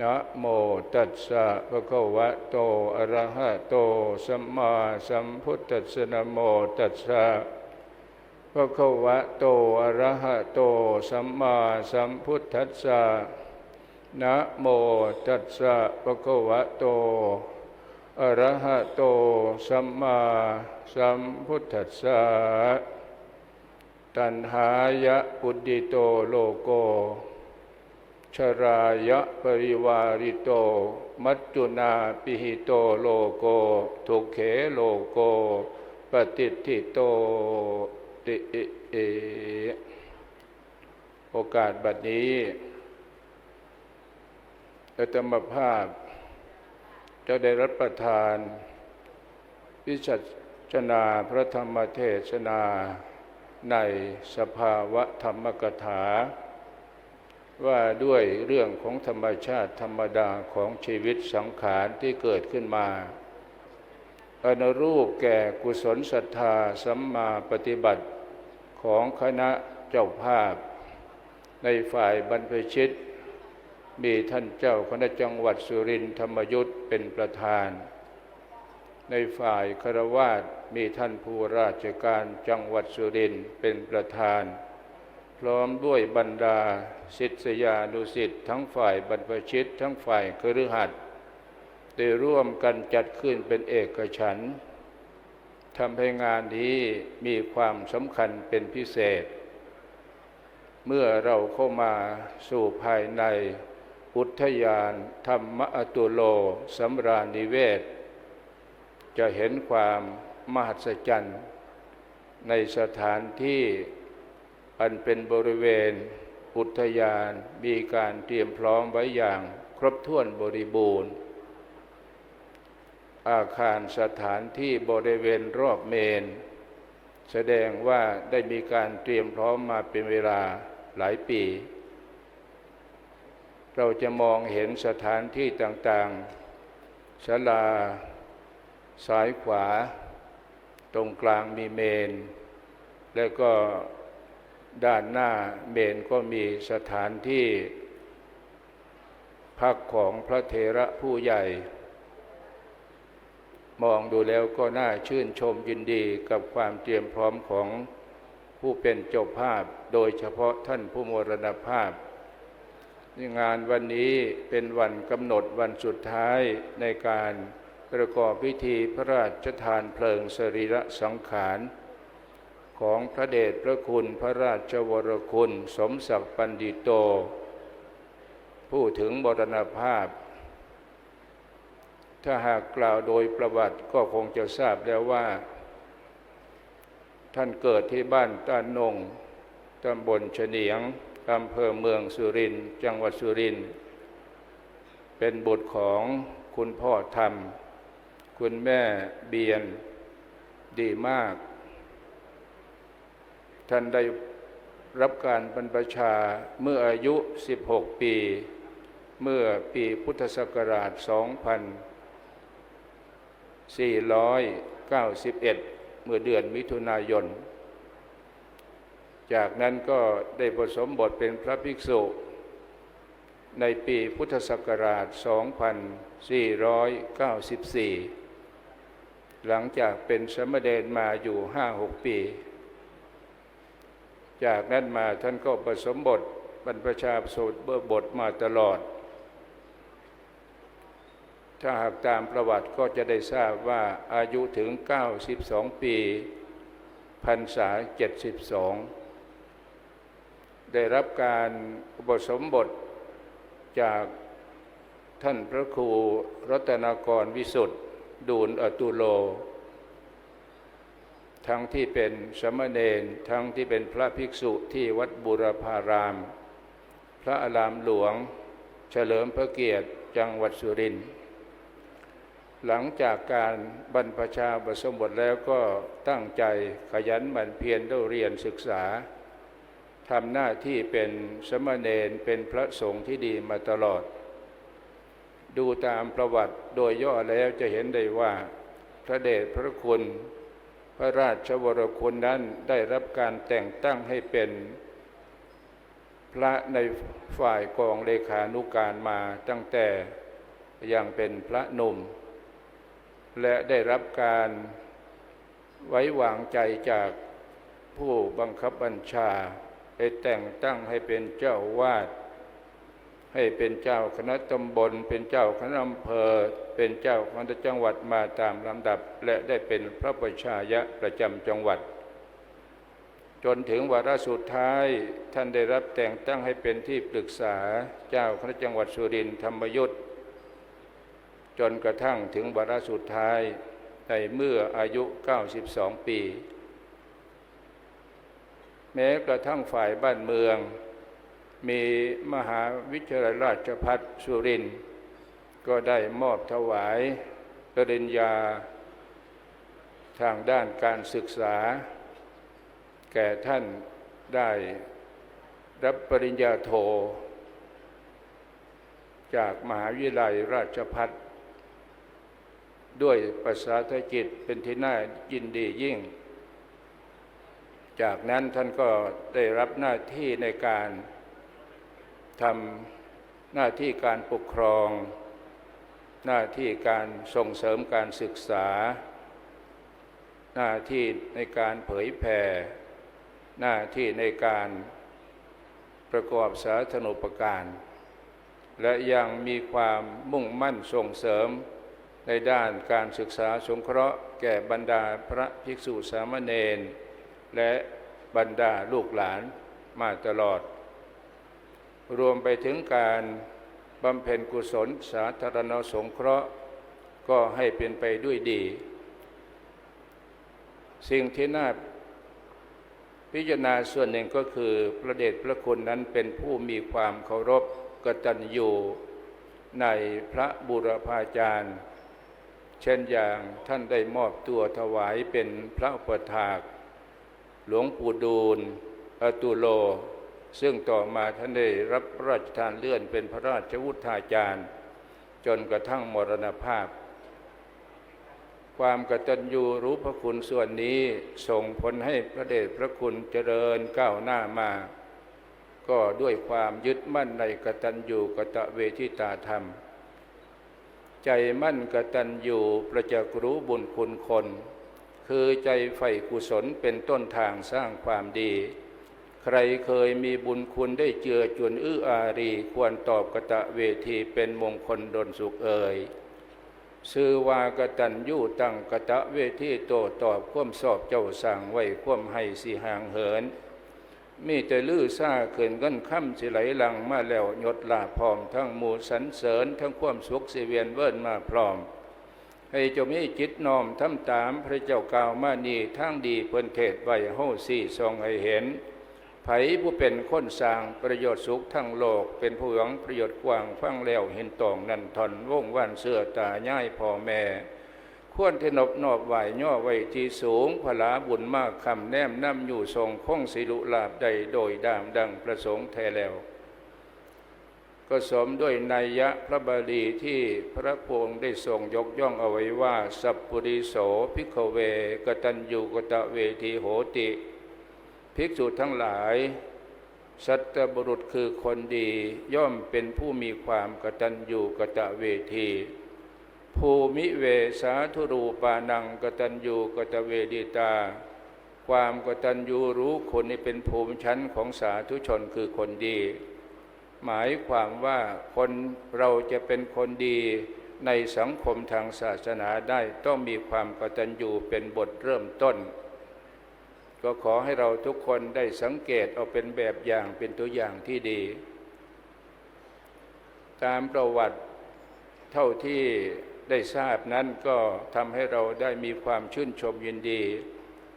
นะโมตัสสะภะคะวะโต อะระหะโต สัมมาสัมพุทธัสสะนะโมตัสสะภะคะวะโต อะระหะโต สัมมาสัมพุทธัสสะนะโมตัสสะภะคะวะโต อะระหะโต สัมมาสัมพุทธัสสะตัณหายะอุดดิโตโลโก ชรายะปริวาริโต มัจจุนาปิหิโตโลโกทุเขโลโก ปฏิทิโตติเอ โอกาสบัดนี้อาตมภาพ จะได้รับประทาน วิจัชนาพระธรรมเทศนาในสภาวะธรรมกถา ว่าด้วยเรื่องของธรรมชาติธรรมดาของชีวิตสังขารที่เกิดขึ้นมาอนุรูปแก่กุศลศรัทธาสัมมาปฏิบัติของคณะเจ้าภาพ ในฝ่ายบรรพชิต มีท่านเจ้าคณะจังหวัดสุรินทร์ธรรมยุทธเป็นประธาน ในฝ่ายคารวาสมีท่านผู้ราชการจังหวัดสุรินทร์เป็นประธาน ร้อมด้วยบรรดาศิษยานุศิษย์ทั้งฝ่ายบรรพชิตทั้งฝ่ายคฤหัสถ์ได้ร่วมกันจัดขึ้นเป็นเอกฉันทำให้งานนี้มีความสำคัญเป็นพิเศษ เมื่อเราเข้ามาสู่ภายในอุทยานธรรมอตุโลสำราญนิเวศ จะเห็นความมหัศจรรย์ในสถานที่ อันเป็นบริเวณ อุทยานมีการเตรียมพร้อมไว้อย่างครบถ้วนบริบูรณ์ อาคารสถานที่บริเวณรอบเมน แสดงว่าได้มีการเตรียมพร้อมมาเป็นเวลาหลายปี เราจะมองเห็นสถานที่ต่างๆศาลาซ้ายขวา ตรงกลางมีเมน แล้วก็ ด้านหน้าเมนก็มีสถานที่ พักของพระเทระผู้ใหญ่ มองดูแล้วก็น่าชื่นชมยินดีกับความเตรียมพร้อมของผู้เป็นเจ้าภาพ โดยเฉพาะท่านผู้มรณภาพงานวันนี้เป็นวันกำหนดวันสุดท้ายในการประกอบพิธีพระราชทานเพลิงสรีระสังขาร ของพระเดชพระคุณพระราชวรคุณ สมศักดิ์ปันดิโต ผู้ถึงบรณภาพ ถ้าหากกล่าวโดยประวัติก็คงจะทราบแล้วว่า ท่านเกิดที่บ้านต้านนงตำบลเฉนียงอำเภอเมืองสุรินทร์จังหวัดสุรินทร์เป็นบุตรของคุณพ่อธรรม คุณแม่เบียน ดีมาก ท่านได้รับการบรรพชาเมื่ออายุ 16 ปี เมื่อปีพุทธศักราช 2491 เมื่อเดือนมิถุนายน จากนั้นก็ได้ผสมบทเป็นพระภิกษุ ในปีพุทธศักราช 2494 หลังจากเป็นสมณเณรมาอยู่ 5-6 ปี จากนั้นมาท่านก็ผสมบทบรรพชาสูตรเบิบบทมาตลอด ถ้าหากตามประวัติก็จะได้ทราบว่าอายุถึง 92 ปีพรรษา 72 ได้รับการอุปสมบทจากท่านพระครูรัตนากรวิสุทธ์ดูลอตุโล ทั้งที่เป็นสมณเณรทั้งที่เป็นพระภิกษุที่วัดบุรพาราม พระอารามหลวง เฉลิมพระเกียรติจังหวัดสุรินทร์หลังจากการบรรพชาบสมบทแล้วก็ตั้งใจขยันหมั่นเพียรเรียนศึกษาทำหน้าที่เป็นสมณเณรเป็นพระสงฆ์ที่ดีมาตลอด ดูตามประวัติโดยย่อแล้วจะเห็นได้ว่า พระเดชพระคุณ พระราชวรคุณนั้นได้รับการแต่งตั้งให้เป็นพระในฝ่ายกองเลขานุการมาตั้งแต่ยังเป็นพระหนุ่ม และได้รับการไว้วางใจจากผู้บังคับบัญชาให้แต่งตั้งให้เป็นเจ้าวาด ให้เป็นเจ้าคณะตำบล เป็นเจ้าคณะอำเภอ เป็นเจ้าคณะจังหวัดมาตามลำดับ และได้เป็นพระประชายะประจำจังหวัด จนถึงวาระสุดท้ายท่านได้รับแต่งตั้งให้เป็นที่ปรึกษาเจ้าคณะจังหวัดสุรินทร์ธรรมยุทธจนกระทั่งถึงวาระสุดท้ายในเมื่ออายุ 92 ปี แม้กระทั่งฝ่ายบ้านเมือง มีมหาวิทยาลัยราชภัฏสุรินทร์ก็ได้มอบถวายปริญญา ทางด้านการศึกษา แก่ท่านได้รับปริญญาโท จากมหาวิทยาลัยราชภัฏด้วยภาษาไทยจิตเป็นที่น่ายินดียิ่ง จากนั้นท่านก็ได้รับหน้าที่ในการ ทำหน้าที่การปกครอง หน้าที่การส่งเสริมการศึกษา หน้าที่ในการเผยแผ่ หน้าที่ในการประกอบสาธารณูปการ และยังมีความมุ่งมั่นส่งเสริมในด้านการศึกษาสงเคราะห์ แก่บรรดาพระภิกษุสามเณรและบรรดาลูกหลานมาตลอด รวมไปถึงการบำเพ็ญกุศลสาธารณสงเคราะห์ก็ให้เป็นไปด้วยดี สิ่งที่น่าพิจารณาส่วนหนึ่งก็คือพระเดชพระคุณนั้นเป็นผู้มีความเคารพกตัญญูในพระบุรพาจารย์ เช่นอย่างท่านได้มอบตัวถวายเป็นพระอุปถาก หลวงปู่ดูลอตุโล ซึ่งต่อมาท่านได้รับพระราชทานเลื่อนเป็นพระราชวุฒาจารย์ จนกระทั่งมรณภาพ ความกตัญญูรู้พระคุณส่วนนี้ส่งผลให้พระเดชพระคุณเจริญก้าวหน้ามา ก็ด้วยความยึดมั่นในกตัญญูกตเวทิตาธรรม ใจมั่นกตัญญูประจักรู้บุญคุณคน คือใจใฝ่กุศลเป็นต้นทางสร้างความดี ใครเคยมีบุญคุณได้เจือจวนอื้ออารี ควรตอบกตะเวทีเป็นมงคลดลสุขเอ่ยชื่อวากตัญญูตั้งกตะเวทีโตตอบควมสอบเจ้าสั่งไว้ควมให้สีห่างเหิน มีแต่ลื้อซ่าเขินกันค่ำสิไหลหลังมาแล้วหยดลาพร้อมทั้งหมู่สันเสริญทั้งความสุขสิเวียนเวินมาพร้อมให้เจ้ามีจิตน้อมทำตามพระเจ้ากล่าวมานีทางดีเพิ่นเทศไว้เฮาสี่ทรงให้เห็น ไผผู้เป็นคนสร้างประโยชน์สุขทั้งโลก เป็นผู้หวังประโยชน์กว้างฟังแล้วเห็นตองนันทนวงวันเสื้อตาย่ายพ่อแม่ ควรทนบนอบไหวย่อไว้ที่สูงพลาบุญมากคำแนมนำอยู่ทรงคงสิลุลาบใดโดยดามดังประสงค์แทแล้วก็สมด้วยนัยยะพระบาลีที่พระพงค์ได้ทรงยกย่องเอาไว้ว่า สัพปุริโสพิกเวกตัญญูกตะเวทีโหติ ภิกษุทั้งหลาย สัตบุรุษคือคนดีย่อมเป็นผู้มีความกตัญญูกตะเวที ภูมิเวสาธุรูปานังกตัญญูกตเวดิตา ความกตัญญูรู้คนนี้เป็นภูมิชั้นของสาธุชนคือคนดี หมายความว่าคนเราจะเป็นคนดีในสังคมทางศาสนาได้ต้องมีความกตัญญูเป็นบทเริ่มต้น ก็ขอให้เราทุกคนได้สังเกตเอาเป็นแบบอย่างเป็นตัวอย่างที่ดี ตามประวัติเท่าที่ได้ทราบนั้นก็ทำให้เราได้มีความชื่นชมยินดี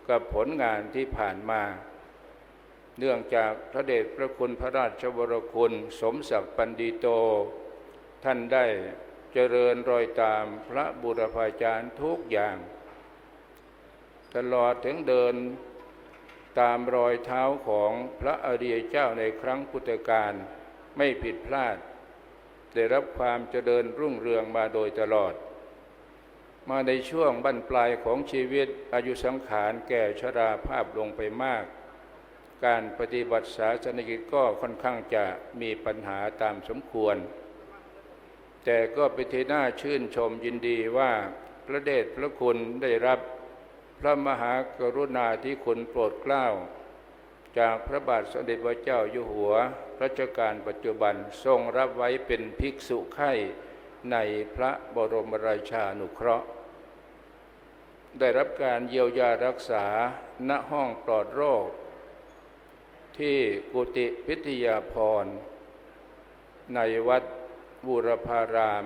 กับผลงานที่ผ่านมา เนื่องจากพระเดชพระคุณพระราชวรคุณ สมศักดิ์ปันดิโต ท่านได้เจริญรอยตามพระบุรพาจารย์ทุกอย่าง ตลอดถึงเดิน ตามรอยเท้าของพระอริยเจ้าในครั้งพุทธกาลไม่ผิดพลาด ได้รับความเจริญรุ่งเรืองมาโดยตลอด มาในช่วงบั้นปลายของชีวิตอายุสังขารแก่ชราภาพลงไปมาก การปฏิบัติศาสนกิจก็ค่อนข้างจะมีปัญหาตามสมควร แต่ก็เป็นที่น่าชื่นชมยินดีว่าพระเดชพระคุณได้รับ พระมหากรุณาธิคุณโปรดเกล้า จากพระบาทสมเด็จพระเจ้าอยู่หัวรัชกาลปัจจุบันทรงรับไว้เป็นภิกษุไข่ในพระบรมราชานุเคราะห์ ได้รับการเยียวยารักษาณห้องปลอดโรค ที่กุฏิพิทยาพร ในวัดบูรพาราม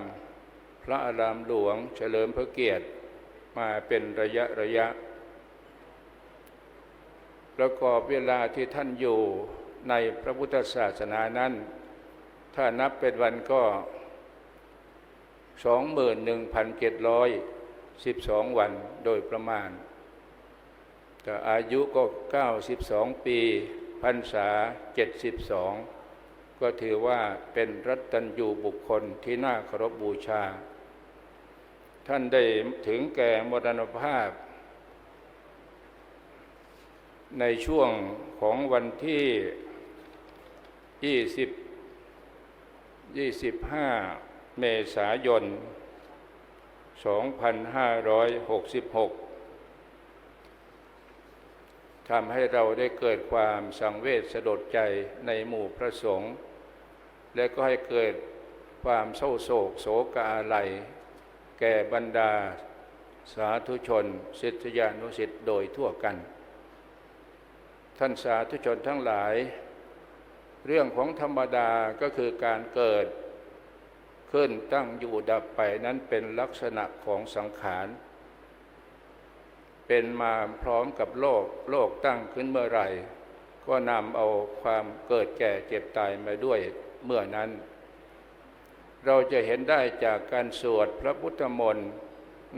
พระอารามหลวงเฉลิมพระเกียรติ มาเป็นระยะระยะ ประกอบเวลาที่ท่านอยู่ในพระพุทธศาสนานั้น ถ้านับเป็นวันก็ 21,712 วันโดยประมาณแต่อายุก็ 92 ปีพรรษา 72 ก็ถือว่าเป็นรัตตัญญูบุคคลที่น่าเคารพบูชา ท่านได้ถึงแก่มรณภาพ ในช่วงของวันที่ 20 25 เมษายน 2566 ทำให้เราได้เกิดความสังเวชสลดใจในหมู่พระสงฆ์และก็ให้เกิดความเศร้าโศกโศกอาลัย แก่บรรดาสาธุชนศิษยานุศิษย์โดยทั่วกัน ท่านสาธุชนทั้งหลาย เรื่องของธรรมดาก็คือการเกิดขึ้นตั้งอยู่ดับไปนั้นเป็นลักษณะของสังขาร เป็นมาพร้อมกับโลก โลกตั้งขึ้นเมื่อไหร่ ก็นำเอาความเกิดแก่เจ็บตายมาด้วยเมื่อนั้น เราจะเห็นได้จากการสวดพระพุทธมนต์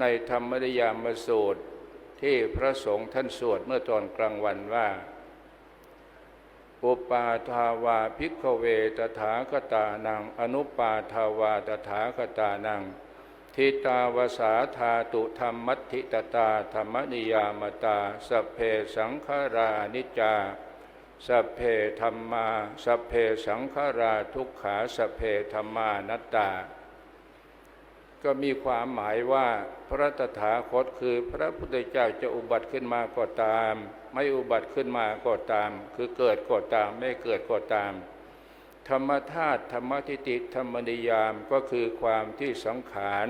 ในธรรมริยามสูตรที่พระสงฆ์ท่านสวดเมื่อตอนกลางวันว่า อุปาทาวาภิกขเวตถาคตานัง อนุปาทาวาตถาคตานัง ทิตาวสาธาตุธรรมมัทธิตตาธรรมนิยามตาสเพสังขารานิจจา สัพเพธรรมา สัพเพสังขาราทุกขาสัพเพธรรมานัตตา ก็มีความหมายว่าพระตถาคตคือพระพุทธเจ้าจะอุบัติขึ้นมาก็ตาม ไม่อุบัติขึ้นมาก็ตาม คือเกิดก็ตามไม่เกิดก็ตาม ธรรมธาตุธรรมทิฏฐิธรรมนิยามก็คือความที่สังขาร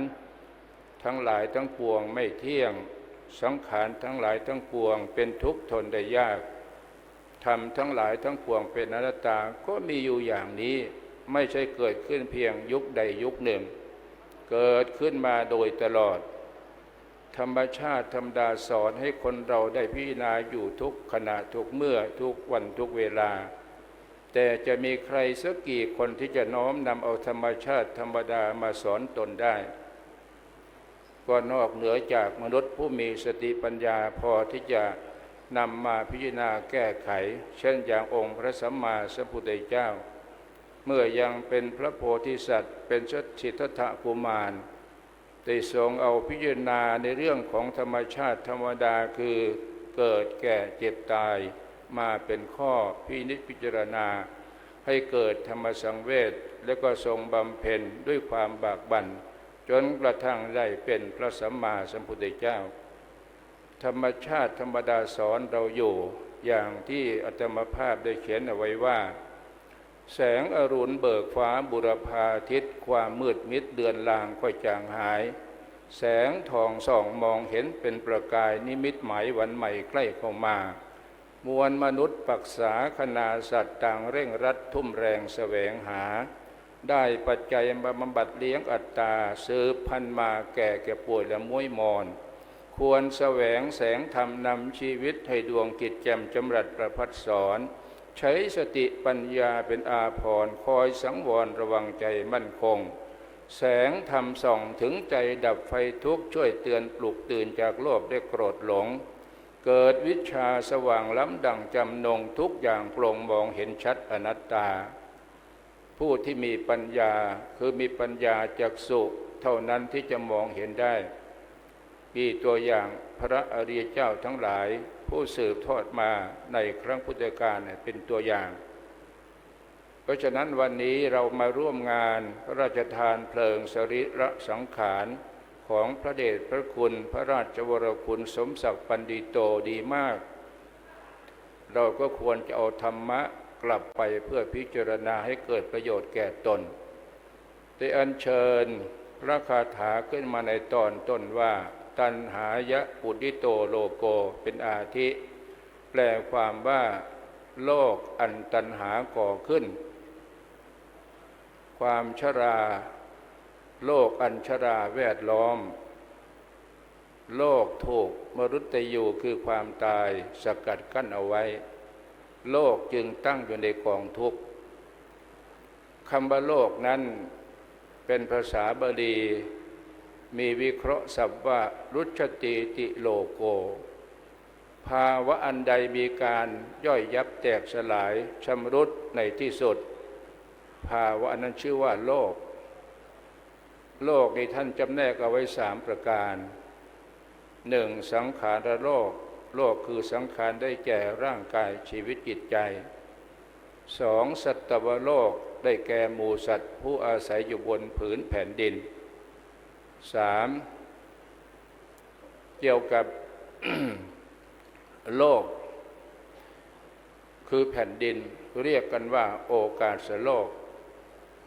ทั้งหลายทั้งปวงไม่เที่ยง สังขารทั้งหลายทั้งปวง เป็นทุกข์ทนได้ยาก ธรรมทั้งหลายทั้งปวงเป็นอนัตตาก็มีอยู่อย่างนี้ไม่ใช่เกิดขึ้นเพียงยุคใดยุคหนึ่ง เกิดขึ้นมาโดยตลอด ธรรมชาติธรรมดาสอนให้คนเราได้พิจารณาอยู่ทุกขณะทุกเมื่อทุกวันทุกเวลา แต่จะมีใครสักกี่คนที่จะน้อมนำเอาธรรมชาติธรรมดามาสอนตนได้ก็นอกเหนือจากมนุษย์ผู้มีสติปัญญาพอที่จะ นำมาพิจารณาแก้ไข เช่นอย่างองค์พระสัมมาสัมพุทธเจ้า เมื่อยังเป็นพระโพธิสัตว์ เป็นชัชิตถะกุมารได้ทรงเอาพิจารณาในเรื่องของธรรมชาติธรรมดาคือเกิดแก่เจ็บตายมาเป็นข้อพินิจพิจารณา ให้เกิดธรรมสังเวชและก็ทรงบำเพ็ญด้วยความบากบัน่นจนกระทั่งได้เป็นพระสัมมาสัมพุทธเจ้า ธรรมชาติธรรมดาสอนเราอยู่อย่างที่อัตมภาพได้เขียนเอาไว้ว่า แสงอรุณเบิกฟ้าบุรพาทิศความมืดมิดเดือนลางค่อยจางหาย แสงทองส่องมองเห็นเป็นประกายนิมิตหมายวันใหม่ใกล้เข้ามามวลมนุษย์ปักษาคณาสัตว์ต่างเร่งรัดทุ่มแรงแสวงหา ได้ปัจจัยมาบำบัดเลี้ยงอัตตาซื้อพันมาแก่แก่ป่วยและมุ้ยมอน ควรแสวงแสงธรรมนำชีวิตให้ดวงกิจแจ่มจำรัดประพัดสอน ใช้สติปัญญาเป็นอาภรณ์คอยสังวรระวังใจมั่นคง แสงธรรมส่องถึงใจดับไฟทุกข์ช่วยเตือนปลุกตื่นจากโลภได้โกรธหลง เกิดวิชาสว่างล้ำดังจำนงทุกอย่างโปร่งมองเห็นชัดอนัตตา ผู้ที่มีปัญญาคือมีปัญญาจากสุเท่านั้นที่จะมองเห็นได้ มีตัวอย่างพระอริยเจ้าทั้งหลาย ผู้สืบทอดมาในครั้งพุทธกาลเนี่ยเป็นตัวอย่าง เพราะฉะนั้นวันนี้เรามาร่วมงานพระราชทานเพลิงสรีระสังขารของพระเดชพระคุณพระราชวรคุณสมศักดิ์ปันดิโตดีมาก เราก็ควรจะเอาธรรมะกลับไปเพื่อพิจารณาให้เกิดประโยชน์แก่ตนได้อัญเชิญพระคาถาขึ้นมาในตอนต้นว่า ตันหายะปุติโตโลโกเป็นอาทิ แปลความว่าโลกอันตันหาก่อขึ้น ความชรา โลกอันชราแวดล้อม โลกถูกมรุตยูคือความตายสกัดกั้นเอาไว้ โลกจึงตั้งอยู่ในกองทุกข์คำว่าโลกนั้นเป็นภาษาบาลี มีวิเคราะห์ศัพท์ว่ารุชติติโลโก ภาวะอันใดมีการย่อยยับแตกสลายชำรุดในที่สุด ภาวะนั้นชื่อว่าโลก โลกในท่านจำแนกเอาไว้สามประการหนึ่งสังขารโลก โลกคือสังขารได้แก่ร่างกายชีวิตจิตใจสองสัตวโลกได้แก่หมูสัตว์ผู้อาศัยอยู่บนผืนแผ่นดิน สามเกี่ยวกับโลก คือแผ่นดินเรียกกันว่าโอกาสโลก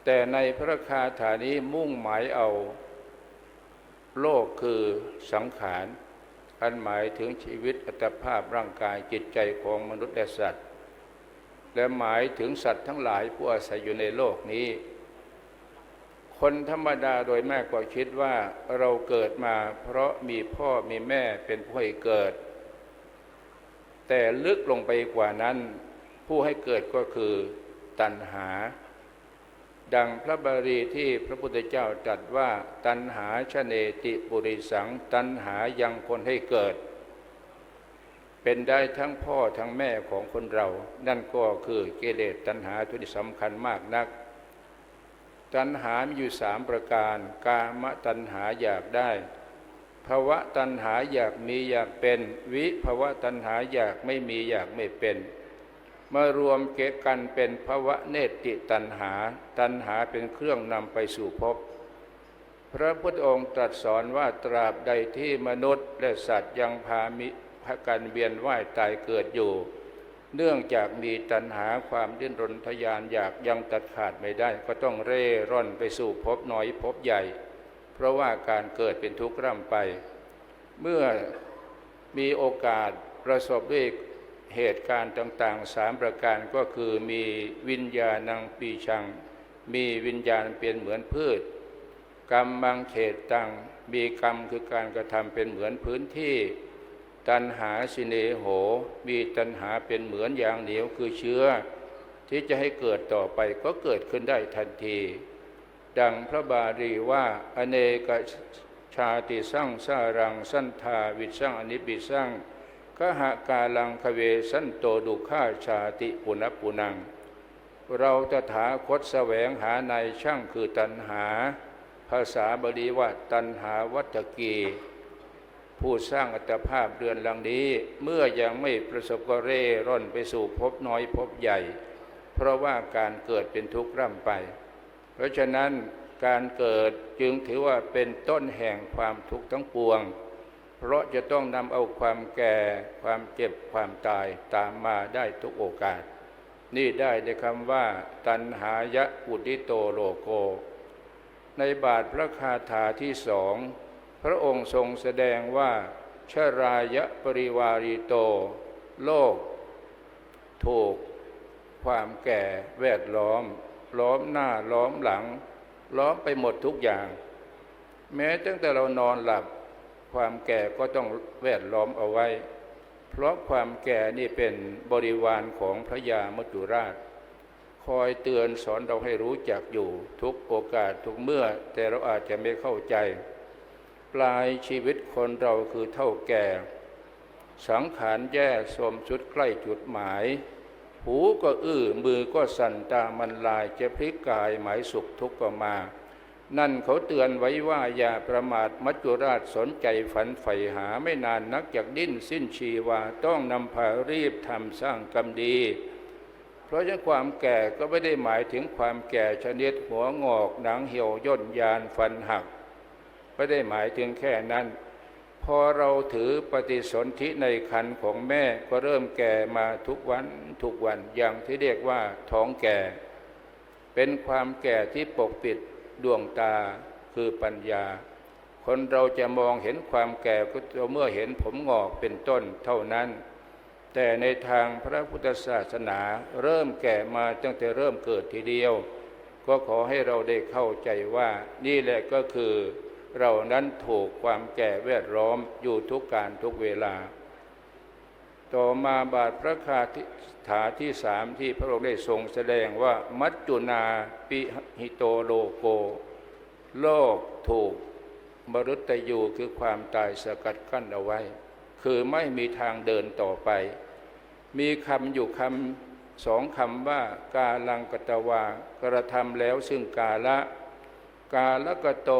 แต่ในพระคาถานี้มุ่งหมายเอา โลกคือสังขารอันหมายถึงชีวิตอัตภาพร่างกายจิตใจของมนุษย์และสัตว์ และหมายถึงสัตว์ทั้งหลายผู้อาศัยอยู่ในโลกนี้ คนธรรมดาโดยม่ก็คิดว่าเราเกิดมาเพราะมีพ่อมีแม่เป็นผู้ให้เกิด แต่ลึกลงไปกว่านั้น ผู้ให้เกิดก็คือตัณหา ดังพระบาลีที่พระพุทธเจ้าตรัสว่าตัณหาชเนติปุริสัง ตัณหายังคนให้เกิด เป็นได้ทั้งพ่อทั้งแม่ของคนเรา นั่นก็คือเกเลสตัณหาตัวที่สำคัญมากนัก ตัณหามีอยู่สามประการ กามตัณหาอยากได้ภาวะตัณหาอยากมีอยากเป็น วิภาวะตัณหาอยากไม่มีอยากไม่เป็นมารวมเกกันเป็นภาวะเนติตัณหา ตัณหาเป็นเครื่องนำไปสู่ภพพระพุทธองค์ตรัสสอนว่าตราบใดที่มนุษย์และสัตว์ยังพามิพกันเวียนว่ายตายเกิดอยู่ เนื่องจากมีตัณหาความดิ้นรนทยานอยากยังตัดขาดไม่ได้ ก็ต้องเร่ร่อนไปสู่ภพน้อยภพใหญ่ เพราะว่าการเกิดเป็นทุกข์ร่ำไป เมื่อมีโอกาสประสบด้วยเหตุการณ์ต่างๆสามประการก็คือมีวิญญาณังปีชัง มีวิญญาณเป็นเหมือนพืช กรรมบางเขตตังมีกรรมคือการกระทำเป็นเหมือนพื้นที่ ตันหาสิเนโห มีตันหาเป็นเหมือนอย่างเหนียวคือเชื้อ ที่จะให้เกิดต่อไปก็เกิดขึ้นได้ทันที ดังพระบาลีว่า อเนกชาติสร้างสารังสันทาวิสร้างอนิบิสร้างกหากาลังคเวสันโตดุข้าชาติปุณปุนัง เราตถาคตแสวงหาในช่างคือตันหา ภาษาบาลีว่าตันหาวัตกี ผู้สร้างอัตภาพเรือนหลังนี้ เมื่อยังไม่ประสบกเร่ร่อนไปสู่พบน้อยพบใหญ่ เพราะว่าการเกิดเป็นทุกข์ร่ำไป เพราะฉะนั้นการเกิดจึงถือว่าเป็นต้นแห่งความทุกข์ทั้งปวง เพราะจะต้องนำเอาความแก่ความเจ็บความตายตามมาได้ทุกโอกาส นี่ได้ในคำว่า ตันหายะอุติโตโลโก ในบาทพระคาถาที่สอง พระองค์ทรงแสดงว่าชรายะปริวาริโต โลก ถูก ความแก่แวดล้อม ล้อมหน้าล้อมหลัง ล้อมไปหมดทุกอย่าง แม้ตั้งแต่เรานอนหลับ ความแก่ก็ต้องแวดล้อมเอาไว้ เพราะความแก่นี่เป็นบริวารของพระยามจุราช คอยเตือนสอนเราให้รู้จักอยู่ทุกโอกาสทุกเมื่อ แต่เราอาจจะไม่เข้าใจ ปลายชีวิตคนเราคือเท่าแก่ สังขารแย่สมชุดใกล้จุดหมาย หูก็อื้อมือก็สั่นตามันลายจะพลิกกายหมายสุขทุกข์ก็มา นั่นเขาเตือนไว้ว่าอย่าประมาทมัจจุราชสนใจฝันใฝ่หาไม่นานนักจากดิ้นสิ้นชีวาต้องนำพารีบทำสร้างกรรมดีเพราะฉะนั้นความแก่ก็ไม่ได้หมายถึงความแก่ชนิดหัวงอกหนังเหี่ยวย่นยานฟันหัก ไม่ได้หมายถึงแค่นั้น พอเราถือปฏิสนธิในคันของแม่ก็เริ่มแก่มาทุกวันทุกวันอย่างที่เรียกว่าท้องแก่ เป็นความแก่ที่ปกปิดดวงตาคือปัญญา คนเราจะมองเห็นความแก่ก็เมื่อเห็นผมงอกเป็นต้นเท่านั้น แต่ในทางพระพุทธศาสนาเริ่มแก่มาตั้งแต่เริ่มเกิดทีเดียว ก็ขอให้เราได้เข้าใจว่านี่แหละก็คือ เรานั้นถูกความแก่แวดล้อมอยู่ทุกการทุกเวลา ต่อมาบาทพระคาถาที่สามที่พระองค์ได้ทรงแสดงว่ามัจจุนาปิหิโตโลโก โลกถูกมรุตยูคือความตายสกัดกั้นเอาไว้ คือไม่มีทางเดินต่อไป มีคำอยู่คำสองคำว่ากาลังกตวากระทำแล้วซึ่งกาละ กาละกะโต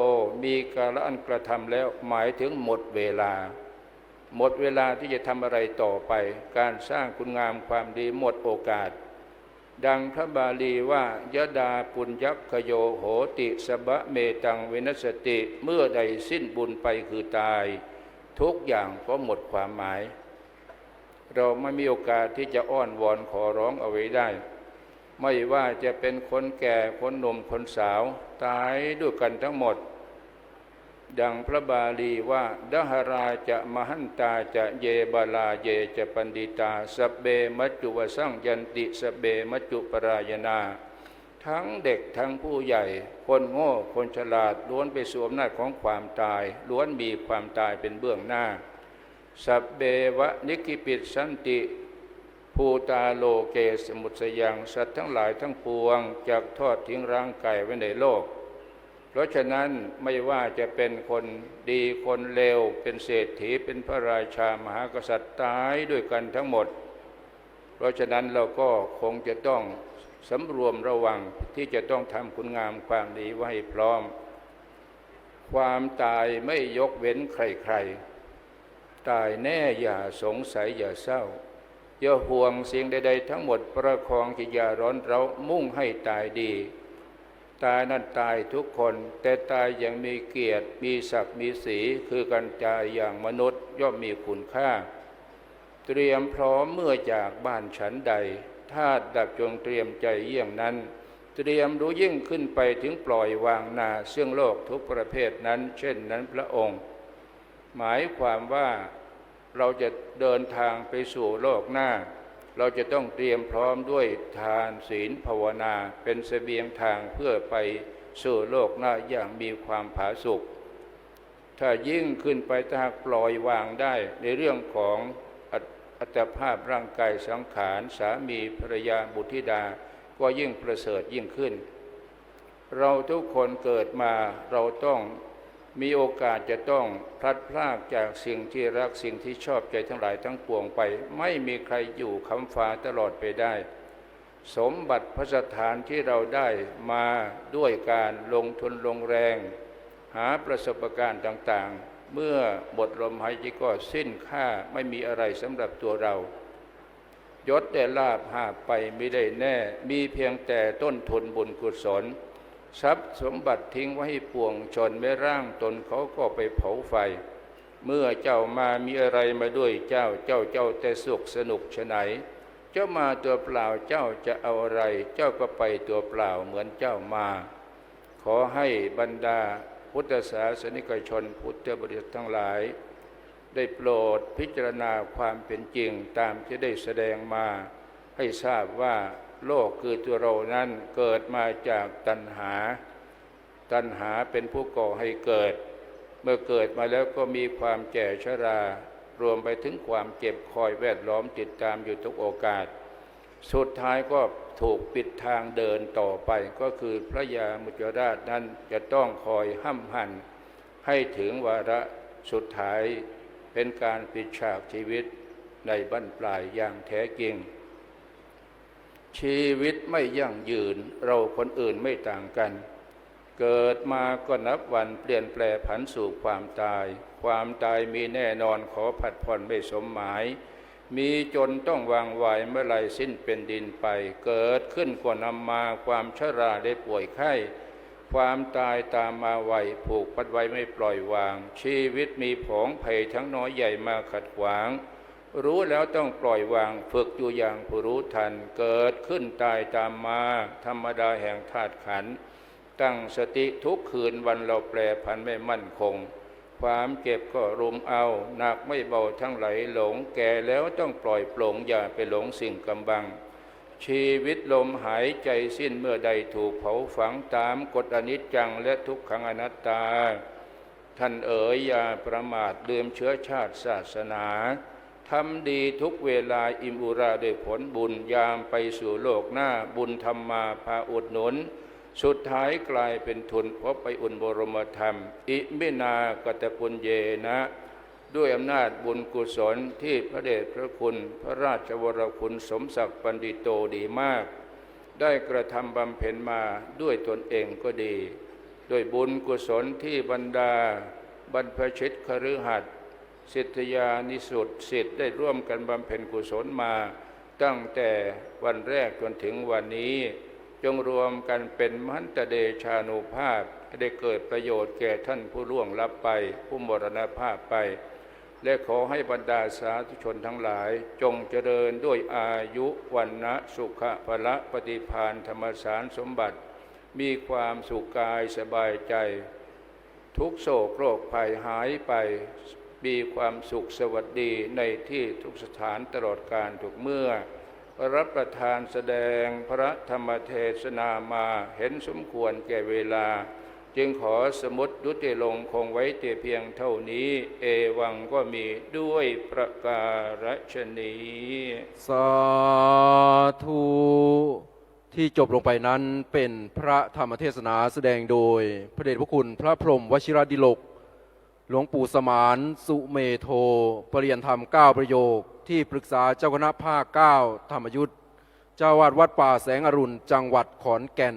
มีกาละอันกระทำแล้วหมายถึงหมดเวลา หมดเวลาที่จะทำอะไรต่อไป การสร้างคุณงามความดีหมดโอกาส ดังพระบาลีว่ายดาปุญญักขโยโหติสบะเมตังเวนสติเมื่อใดสิ้นบุญไปคือตาย ทุกอย่างก็หมดความหมาย เราไม่มีโอกาสที่จะอ้อนวอนขอร้องเอาไว้ได้ ไม่ว่าจะเป็นคนแก่คนหนุ่มคนสาว ตายด้วยกันทั้งหมด ดังพระบาลีว่าดหราจะมหันตาจะเยบาลาเยจะปันดิตาสเบมัจจุวสังยันติสเบมัจจุปรายนา ทั้งเด็กทั้งผู้ใหญ่ คนโง่คนฉลาดล้วนไปสวมหน้าของความตาย ล้วนมีความตายเป็นเบื้องหน้าสับเบวะนิกิปิดสันติ ภูตาโลเกสมุทสยังสัตว์ทั้งหลายทั้งปวงจากทอดทิ้งร่างกายไว้ในโลก เพราะฉะนั้นไม่ว่าจะเป็นคนดีคนเลวเป็นเศรษฐีเป็นพระราชามหากษัตริย์ตายด้วยกันทั้งหมด เพราะฉะนั้นเราก็คงจะต้องสำรวมระวังที่จะต้องทำคุณงามความดีไว้พร้อม ความตายไม่ยกเว้นใครๆ ตายแน่อย่าสงสัยอย่าเศร้า ย่าห่วงสิ่งใด ๆ ทั้งหมดประคองจิตยาร้อนเรามุ่งให้ตายดี ตายนั้นตายทุกคน แต่ตายอย่างมีเกียรติมีศักดิ์มีสีคือการตายอย่างมนุษย์ย่อมมีคุณค่า เตรียมพร้อมเมื่อจากบ้านฉันใดธาตุดับจงเตรียมใจเยี่ยงนั้น เตรียมรู้ยิ่งขึ้นไปถึงปล่อยวางนาเสื่องโลกทุกประเภทนั้น เช่นนั้นพระองค์ หมายความว่า เราจะเดินทางไปสู่โลกหน้า เราจะต้องเตรียมพร้อมด้วยทานศีลภาวนาเป็นเสบียงทางเพื่อไปสู่โลกหน้าอย่างมีความผาสุกถ้ายิ่งขึ้นไปถ้าหากปล่อยวางได้ในเรื่องของอัตอัตภาพร่างกายสังขารสามีภรรยาบุตรธิดา ก็ยิ่งประเสริฐยิ่งขึ้น เราทุกคนเกิดมาเราต้อง มีโอกาสจะต้องพลัดพรากจากสิ่งที่รักสิ่งที่ชอบใจทั้งหลายทั้งปวงไป ไม่มีใครอยู่คำฟ้าตลอดไปได้ สมบัติพระสถานที่เราได้มาด้วยการลงทุนลงแรง หาประสบการณ์ต่างๆ เมื่อบทลมหายใจก็สิ้นค่าไม่มีอะไรสำหรับตัวเรา ยศแต่ลาบหาไปไม่ได้แน่ มีเพียงแต่ต้นทุนบุญกุศล ทรัพย์สมบัติทิ้งไว้ให้ปวงชนไม่ร่างตนเขาก็ไปเผาไฟ เมื่อเจ้ามามีอะไรมาด้วยเจ้าเจ้าเจ้าแต่สุขสนุกชไหน เจ้ามาตัวเปล่าเจ้าจะเอาอะไร เจ้าก็ไปตัวเปล่าเหมือนเจ้ามา ขอให้บรรดาพุทธศาสนิกชนพุทธบริษัททั้งหลาย ได้โปรดพิจารณาความเป็นจริงตามที่ได้แสดงมาให้ทราบว่า โลกคือตัวเรานั้นเกิดมาจากตัณหา ตัณหาเป็นผู้ก่อให้เกิด เมื่อเกิดมาแล้วก็มีความแก่ชรา รวมไปถึงความเจ็บคอยแวดล้อมติดตามอยู่ทุกโอกาส สุดท้ายก็ถูกปิดทางเดินต่อไปก็คือพระยามุจราชนั้นจะต้องคอยห้ำหัน ให้ถึงวาระสุดท้ายเป็นการปิดฉากชีวิตในบั้นปลายอย่างแท้จริง ชีวิตไม่ยั่งยืนเราคนอื่นไม่ต่างกัน เกิดมาก็นับวันเปลี่ยนแปลผันสู่ความตาย ความตายมีแน่นอนขอผัดผ่อนไม่สมหมาย มีจนต้องวางไว้เมื่อไรสิ้นเป็นดินไป เกิดขึ้นกว่านำมาความชราได้ป่วยไข้ความตายตามมาไวผูกพัดไว้ไม่ปล่อยวาง ชีวิตมีผองภัยทั้งน้อยใหญ่มาขัดขวาง รู้แล้วต้องปล่อยวางฝึกอยู่อย่างผู้รู้ทัน เกิดขึ้นตายตามมา ธรรมดาแห่งธาตุขันตั้งสติทุกคืนวันเราแปรผันไม่มั่นคง ความเก็บก็รุมเอาหนักไม่เบาทั้งไหลหลงแก่แล้วต้องปล่อยปลงอย่าไปหลงสิ่งกำบัง ชีวิตลมหายใจสิ้นเมื่อใดถูกเผาฝังตามกฎอนิจจังและทุกขังอนัตตา ท่านเอ๋ยอย่าประมาทลืมเชื้อชาติศาสนา ทำดีทุกเวลาอิมอุราด้วยผลบุญยามไปสู่โลกหน้าบุญธรรมมาพาอุดหนุน สุดท้ายกลายเป็นทุนเพราะไปอุ่นบรมธรรม อิมินากตปุญเยนะ ด้วยอำนาจบุญกุศลที่พระเดชพระคุณ พระราชวรคุณสมศักดิ์ปันดิโตดีมาก ได้กระทำบำเพ็ญมาด้วยตนเองก็ดี ด้วยบุญกุศลที่บรรดาบรรพชิตคฤหัสถ สิทธยานิสุทธิสิทธิ์ได้ร่วมกันบำเพ็ญกุศลมาตั้งแต่วันแรกจนถึงวันนี้ จงรวมกันเป็นมหันตเดชานุภาพให้ได้เกิดประโยชน์แก่ท่านผู้ล่วงลับไป ผู้มรณภาพไป และขอให้บรรดาสาธุชนทั้งหลาย จงเจริญด้วยอายุวันนะสุขภละปฏิพานธรรมสารสมบัติ มีความสุขกายสบายใจ ทุกโศกโรคภัยหายไป มีความสุขสวัสดีในที่ทุกสถานตลอดการทุกเมื่อ รับประทานแสดงพระธรรมเทศนามาเห็นสมควรแก่เวลา จึงขอสมุดยุติลงคงไว้แต่เพียงเท่านี้ เอวังก็มีด้วยประการฉนี้ สาธุที่จบลงไปนั้นเป็นพระธรรมเทศนาแสดงโดย พระเดชพระคุณพระพรหมวชิรดิลก หลวงปู่สมานสุเมโทปริยนธรรม 9 ประโยค ที่ปรึกษาเจ้าคณะภาค 9 ธรรมยุทธ เจ้าวาดวัดป่าแสงอรุณ จังหวัดขอนแก่น